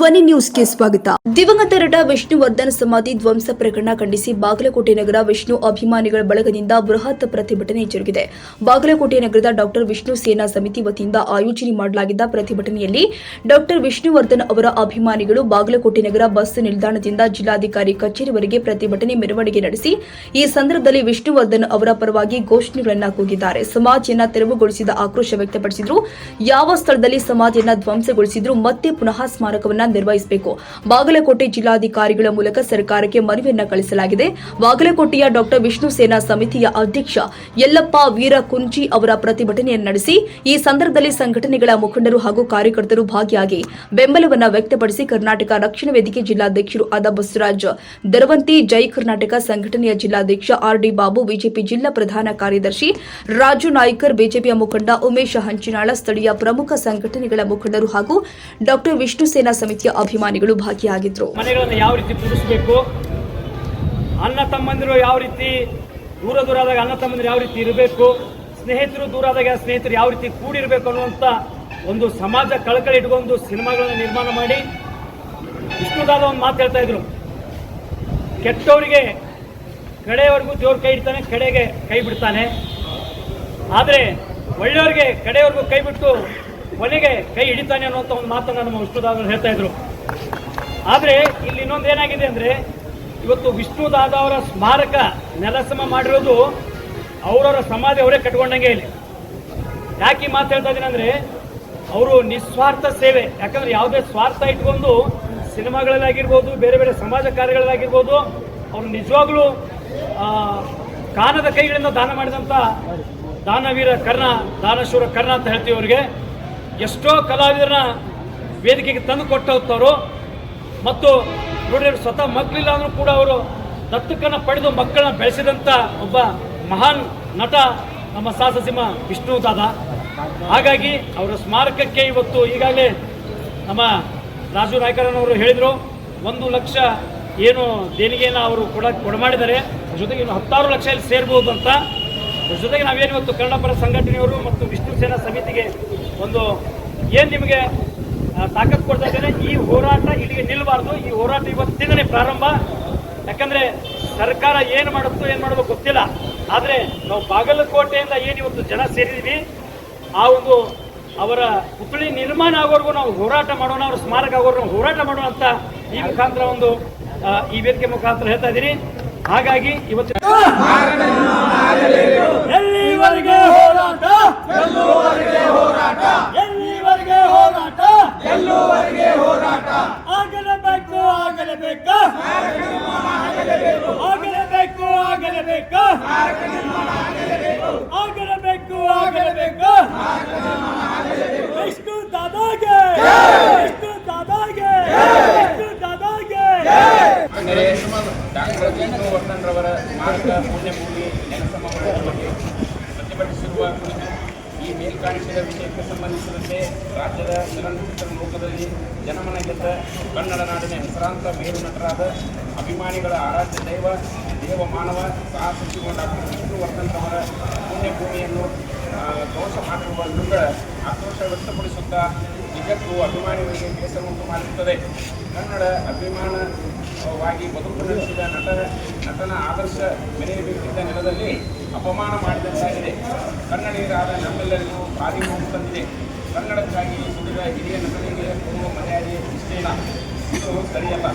ಧ್ವನಿ ನ್ಯೂಸ್ಗೆ ಸ್ವಾಗತ. ದಿವಂಗತ ನಟ ವಿಷ್ಣುವರ್ಧನ್ ಸಮಾಧಿ ಧ್ವಂಸ ಪ್ರಕರಣ ಖಂಡಿಸಿ ಬಾಗಲಕೋಟೆ ನಗರ ವಿಷ್ಣು ಅಭಿಮಾನಿಗಳ ಬಳಗದಿಂದ ಬೃಹತ್ ಪ್ರತಿಭಟನೆ ಜರುಗಿದೆ. ಬಾಗಲಕೋಟೆ ನಗರದ ಡಾಕ್ಟರ್ ವಿಷ್ಣು ಸೇನಾ ಸಮಿತಿ ವತಿಯಿಂದ ಆಯೋಜನೆ ಮಾಡಲಾಗಿದ್ದ ಪ್ರತಿಭಟನೆಯಲ್ಲಿ ಡಾಕ್ಟರ್ ವಿಷ್ಣುವರ್ಧನ್ ಅವರ ಅಭಿಮಾನಿಗಳು ಬಾಗಲಕೋಟೆ ನಗರ ಬಸ್ ನಿಲ್ದಾಣದಿಂದ ಜಿಲ್ಲಾಧಿಕಾರಿ ಕಚೇರಿವರೆಗೆ ಪ್ರತಿಭಟನೆ ಮೆರವಣಿಗೆ ನಡೆಸಿ, ಈ ಸಂದರ್ಭದಲ್ಲಿ ವಿಷ್ಣುವರ್ಧನ್ ಅವರ ಪರವಾಗಿ ಘೋಷಣೆಗಳನ್ನು ಕೂಗಿದ್ದಾರೆ. ಸಮಾಧಿಯನ್ನ ತೆರವುಗೊಳಿಸಿದ ಆಕ್ರೋಶ ವ್ಯಕ್ತಪಡಿಸಿದ್ರು. ಯಾವ ಸ್ಥಳದಲ್ಲಿ ಸಮಾಧಿಯನ್ನ ಧ್ವಂಸಗೊಳಿಸಿದ್ರು ಮತ್ತೆ ಪುನಃ ಸ್ಮಾರಕವನ್ನ ನಿರ್ವಹಿಸಬೇಕು. ಬಾಗಲಕೋಟೆ ಜಿಲ್ಲಾಧಿಕಾರಿಗಳ ಮೂಲಕ ಸರ್ಕಾರಕ್ಕೆ ಮನವಿಯನ್ನ ಕಳಿಸಲಾಗಿದೆ. ಬಾಗಲಕೋಟೆಯ ಡಾಕ್ಟರ್ ವಿಷ್ಣು ಸೇನಾ ಸಮಿತಿಯ ಅಧ್ಯಕ್ಷ ಯಲ್ಲಪ್ಪ ವೀರ ಕುಂಚಿ ಅವರ ಪ್ರತಿಭಟನೆಯನ್ನು ನಡೆಸಿ, ಈ ಸಂದರ್ಭದಲ್ಲಿ ಸಂಘಟನೆಗಳ ಮುಖಂಡರು ಹಾಗೂ ಕಾರ್ಯಕರ್ತರು ಭಾಗಿಯಾಗಿ ಬೆಂಬಲವನ್ನು ವ್ಯಕ್ತಪಡಿಸಿ ಕರ್ನಾಟಕ ರಕ್ಷಣಾ ವೇದಿಕೆ ಜಿಲ್ಲಾಧ್ಯಕ್ಷರು ಆದ ಬಸವರಾಜ್ ದರವಂತಿ ಜೈ ಕರ್ನಾಟಕ ಸಂಘಟನೆಯ ಜಿಲ್ಲಾಧ್ಯಕ್ಷ ಆರ್ ಡಿ ಬಾಬು, ಬಿಜೆಪಿ ಜಿಲ್ಲಾ ಪ್ರಧಾನ ಕಾರ್ಯದರ್ಶಿ ರಾಜು ನಾಯ್ಕರ್, ಬಿಜೆಪಿಯ ಮುಖಂಡ ಉಮೇಶ್ ಹಂಚಿನಾಳ, ಸ್ಥಳೀಯ ಪ್ರಮುಖ ಸಂಘಟನೆಗಳ ಮುಖಂಡರು ಹಾಗೂ ಡಾಕ್ಟರ್ ವಿಷ್ಣು ಸೇನಾ ಸಮಿತಿಯ ಅಭಿಮಾನಿಗಳು ಭಾಗಿಯಾಗಿದ್ರು. ಮನೆಗಳನ್ನು ಯಾವ ರೀತಿ ಕೂಡಿಸ್ಬೇಕು ಅಣ್ಣ ತಮ್ಮಂದಿರು ಯಾವ ರೀತಿ ದೂರ ದೂರ ಆದಾಗ ಅಣ್ಣ ತಮ್ಮಂದಿರು ಯಾವ ರೀತಿ ಇರಬೇಕು? ಸ್ನೇಹಿತರು ದೂರ ಆದಾಗ ಸ್ನೇಹಿತರು ಯಾವ ರೀತಿ ಕೂಡಿರಬೇಕು ಅನ್ನುವಂಥ ಒಂದು ಸಮಾಜ ಕಳಕಳಿ ಇಟ್ಕೊಂಡು ಸಿನಿಮಾಗಳನ್ನು ನಿರ್ಮಾಣ ಮಾಡಿ ವಿಷ್ಣುದಾದ ಒಂದು ಮಾತು ಹೇಳ್ತಾ ಇದ್ರು. ಕೆಟ್ಟವರಿಗೆ ಕಡೆಯವರೆಗೂ ದೇವ್ರ ಕೈ ಇಡ್ತಾನೆ, ಕಡೆಗೆ ಕೈ ಬಿಡ್ತಾನೆ. ಆದರೆ ಒಳ್ಳೆಯವ್ರಿಗೆ ಕಡೆಯವರೆಗೂ ಕೈ ಬಿಟ್ಟು ಕೊನೆಗೆ ಕೈ ಹಿಡಿತಾನೆ ಅನ್ನುವಂಥ ಒಂದು ಮಾತನ್ನು ನಮ್ಮ ವಿಷ್ಣುದಾದ ಹೇಳ್ತಾ ಇದ್ರು. ಆದರೆ ಇಲ್ಲಿ ಇನ್ನೊಂದು ಏನಾಗಿದೆ ಅಂದರೆ, ಇವತ್ತು ವಿಷ್ಣುದಾದ ಅವರ ಸ್ಮಾರಕ ನೆಲಸಮ ಮಾಡಿರೋದು ಅವರವರ ಸಮಾಧಿ ಅವರೇ ಕಟ್ಕೊಂಡಂಗೆ ಇಲ್ಲಿ. ಯಾಕೆ ಮಾತು ಹೇಳ್ತಾ ಇದ್ದೀನಿ ಅವರು ನಿಸ್ವಾರ್ಥ ಸೇವೆ. ಯಾಕಂದ್ರೆ ಯಾವುದೇ ಸ್ವಾರ್ಥ ಇಟ್ಕೊಂಡು ಸಿನಿಮಾಗಳಲ್ಲಾಗಿರ್ಬೋದು, ಬೇರೆ ಬೇರೆ ಸಮಾಜ ಕಾರ್ಯಗಳಲ್ಲಾಗಿರ್ಬೋದು, ಅವರು ನಿಜವಾಗ್ಲೂ ಕಾನದ ಕೈಗಳಿಂದ ದಾನ ಮಾಡಿದಂಥ ದಾನವೀರ ಕರ್ಣ, ದಾನಶೂರ ಕರ್ಣ ಅಂತ ಹೇಳ್ತೀವಿ ಅವರಿಗೆ. ಎಷ್ಟೋ ಕಲಾವಿದರನ್ನ ವೇದಿಕೆಗೆ ತಂದು ಕೊಟ್ಟು ಹೋಗ್ತವರು ಮತ್ತು ನೋಡಿದ್ರೆ ಸ್ವತಃ ಮಕ್ಕಳಿಲ್ಲ ಅಂದ್ರೂ ಕೂಡ ಅವರು ದತ್ತಕ್ಕನ್ನು ಪಡೆದು ಮಕ್ಕಳನ್ನ ಬೆಳೆಸಿದಂಥ ಒಬ್ಬ ಮಹಾನ್ ನಟ ನಮ್ಮ ಸಾಹಸಸಿಂಹ ವಿಷ್ಣು ದಾದ. ಹಾಗಾಗಿ ಅವರ ಸ್ಮಾರಕಕ್ಕೆ ಇವತ್ತು ಈಗಾಗಲೇ ನಮ್ಮ ರಾಜು ನಾಯ್ಕರನವರು ಹೇಳಿದರು, ಒಂದು ಲಕ್ಷ ಏನು ದೇಣಿಗೆಯನ್ನು ಅವರು ಕೊಡ, ಕೊಡಮಾಡಿದ್ದಾರೆ, ಜೊತೆಗೆ ಇನ್ನು ಹತ್ತಾರು ಲಕ್ಷ ಇಲ್ಲಿ ಸೇರ್ಬೋದು ಅಂತ. ಜೊತೆಗೆ ನಾವೇನು ಇವತ್ತು ಕನ್ನಡ ಪರ ಸಂಘಟನೆಯವರು ಮತ್ತು ವಿಷ್ಣು ಸೇನಾ ಸಮಿತಿಗೆ ಒಂದು ಏನು ನಿಮಗೆ ತಾಕತ್ ತಾಕತ್ತು ಕೊಡ್ತಾ ಇದ್ದೇನೆ, ಈ ಹೋರಾಟ ಇಲ್ಲಿಗೆ ನಿಲ್ಲಬಾರ್ದು ಈ ಹೋರಾಟ ಇವತ್ತಿಂದನೇ ಪ್ರಾರಂಭ. ಯಾಕಂದ್ರೆ ಸರ್ಕಾರ ಏನು ಮಾಡುತ್ತೋ ಏನು ಮಾಡಬೇಕು ಗೊತ್ತಿಲ್ಲ. ಆದರೆ ನಾವು ಬಾಗಲಕೋಟೆಯಿಂದ ಏನು ಇವತ್ತು ಜನ ಸೇರಿದ್ದೀವಿ ಆ ಒಂದು ಅವರ ಪುತ್ಳಿ ನಿರ್ಮಾಣ ಆಗೋವರೆಗೂ ನಾವು ಹೋರಾಟ ಮಾಡೋಣ, ಅವ್ರ ಸ್ಮಾರಕ ಆಗೋವರೆಗೂ ನಾವು ಹೋರಾಟ ಮಾಡೋಣ ಅಂತ ಈ ಮುಖಾಂತರ ಒಂದು ಈ ವೇದಿಕೆ ಮುಖಾಂತರ ಹೇಳ್ತಾ ಇದ್ದೀನಿ. ಹಾಗಾಗಿ ಇವತ್ತು ಎಲ್ಲಿವರೆಗೆ ಹೋರಾಟ? ಎಲ್ಲಿವರೆಗೆ ಹೋರಾಟ? ಆಗಲೇಬೇಕು ಆಗಲೇಬೇಕು. ಆಗಲೇಬೇಕು ಆಗಲೇಬೇಕು. ಆಗಲೇಬೇಕು ಆಗಲೇಬೇಕು ವಿಷ್ಣು ದಾದಾಗೆ ವಿಷ್ಣು ದಾದಾಗೆ ವಿಷ್ಣು ದಾದಾಗೆ ಅಂದರೆ ಡಾಕ್ಟರ್ ವಿಷ್ಣುವರ್ಧನ್ರವರ ಸ್ಮಾರಕ ಪುಣ್ಯಭೂಮಿ ನೆಲಸಮಗಳ ಬಗ್ಗೆ ಪ್ರತಿಭಟಿಸಿರುವ ಕುರಿತು ಈ ಮೇಲ್ಕಾಣಿಸಿದ ವಿಷಯಕ್ಕೆ ಸಂಬಂಧಿಸಿದಂತೆ ರಾಜ್ಯದ ಚಲನಚಿತ್ರ ಲೋಕದಲ್ಲಿ ಜನಮನ ಗೆದ್ದ ಕನ್ನಡ ನಾಡಿನ ಹೆಸರಾಂತ ಮೇರು ನಟರಾದ ಅಭಿಮಾನಿಗಳ ಆರಾಧ್ಯ ದೈವ, ದೇವ ಮಾನವ ಸಾಹಸಿಗೊಂಡ ಡಾಕ್ಟರ್ ವಿಷ್ಣುವರ್ಧನ್ರವರ ಪುಣ್ಯಭೂಮಿಯನ್ನು ದೋಷ ಮಾಡಿರುವ ವಿರುದ್ಧ ಆಕ್ರೋಶ ವ್ಯಕ್ತಪಡಿಸುತ್ತಾ ನಿಜಕ್ಕೂ ಅಭಿಮಾನಿಗಳಿಗೆ ಬೇಸರ ಉಂಟು ಮಾಡುತ್ತದೆ ಕನ್ನಡ ಅಭಿಮಾನವಾಗಿ ಬದುಕು ನಡೆಸಿದ ನಟರ ನಟನ ಆದರ್ಶ ಮೆರೆಯಬೇಕಿದ್ದ ನೆಲದಲ್ಲಿ ಅಪಮಾನ ಮಾಡಿದಂತಾಗಿದೆ ಕನ್ನಡಿಗರಾದ ನಮ್ಮೆಲ್ಲರಿಗೂ ಭಾರಿ ನೋವು ತಂದಿದೆ. ಕನ್ನಡಕ್ಕಾಗಿ ದುಡಿದ ಹಿರಿಯ ನಟನಿಗೆ ಪೂರ್ವ ಮರ್ಯಾದೆ ಇಷ್ಟೇನ? ಇದು ಸರಿಯಲ್ಲ.